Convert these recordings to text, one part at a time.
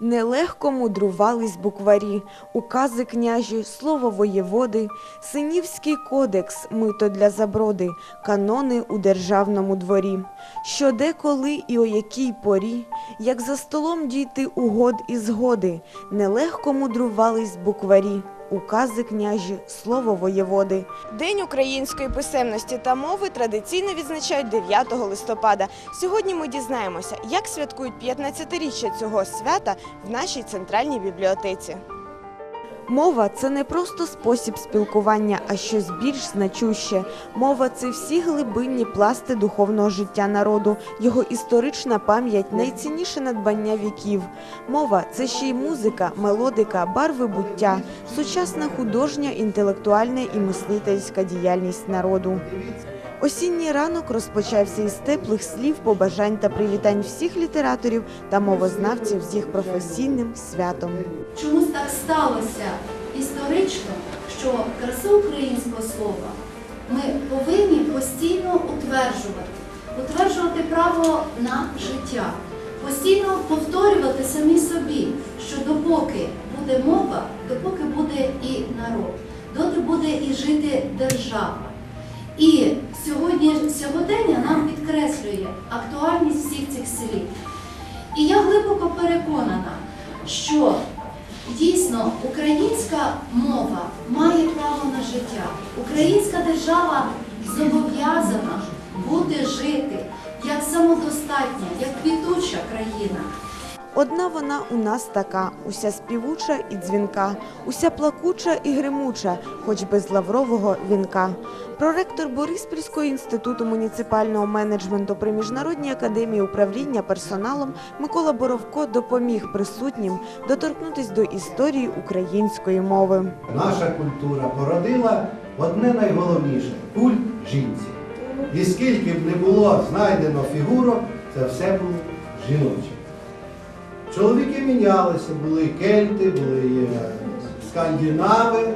Нелегко мудрувались букварі, укази княжі, слово воєводи, Синівський кодекс, мито для заброди, канони у державному дворі. Що де, коли і о якій порі, як за столом дійти угод і згоди, нелегко мудрувались букварі. Укази княжі, слово воєводи. День української писемності та мови традиційно відзначають 9 листопада. Сьогодні ми дізнаємося, як святкують 15-річчя цього свята в нашій центральній бібліотеці. Мова це не просто спосіб спілкування, а щось більш значуще. Мова це всі глибинні пласти духовного життя народу, його історична пам'ять, найцінніше надбання віків. Мова це ще й музика, мелодика, барви буття, сучасна художня, інтелектуальна і мислительська діяльність народу. Осінній ранок розпочався із теплих слів, побажань та привітань всіх літераторів та мовознавців з їх професійним святом. Чомусь так сталося історично, що красу українського слова ми повинні постійно утверджувати, утверджувати право на життя, постійно повторювати самі собі, що допоки буде мова, допоки буде і народ, доти буде і жити держава. І сьогодні сьогодення нам підкреслює актуальність всіх цих слів. І я глибоко переконана, що дійсно українська мова має право на життя. Українська держава зобов'язана бути жити як самодостатня, як квітуча країна. Одна вона у нас така, уся співуча і дзвінка, уся плакуча і гримуча, хоч без лаврового вінка. Проректор Бориспільського інституту муніципального менеджменту при міжнародній академії управління персоналом Микола Боровко допоміг присутнім доторкнутись до історії української мови. Наша культура породила одне найголовніше культ жінці. І скільки б не було знайдено фігурок, це все було жіноче. Чоловіки мінялися, були кельти, були е, скандинави.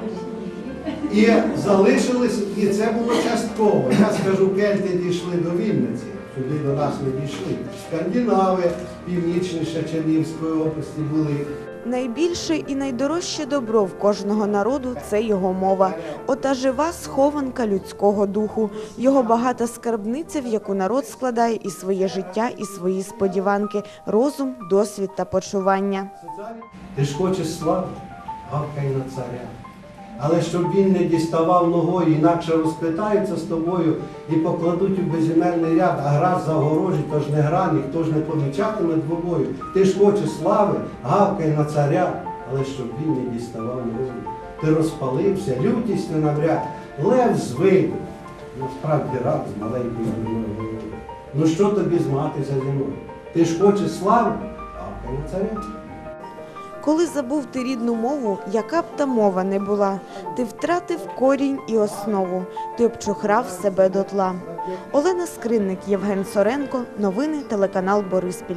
І залишились, і це було частково. Я скажу, кельти дійшли до Вінниці, сюди до нас не дійшли. Скандинави північніше Чернівської області були. Найбільше і найдорожче добро в кожного народу це його мова. Ота жива схованка людського духу, його багата скарбниця, в яку народ складає і своє життя, і свої сподіванки, розум, досвід та почування. Ти ж хочеш слави, гавкай на царя. Але щоб він не діставав ногою, інакше розпитаються з тобою і покладуть у безімельний ряд, а гра загорожить, тож не гра, ніхто ж не помічатиме двобою. Ти ж хочеш слави, гавкай на царя, але щоб він не діставав ногою. Ти розпалився, лютість не навряд, лев звик. Насправді раб з маленькою головою. Ну що тобі змагатися зі мною? Ти ж хочеш слави, гавкай на царя. Коли забув ти рідну мову, яка б та мова не була, ти втратив корінь і основу, ти обчухрав себе дотла. Олена Скринник, Євген Соренко, новини телеканал Бориспіль.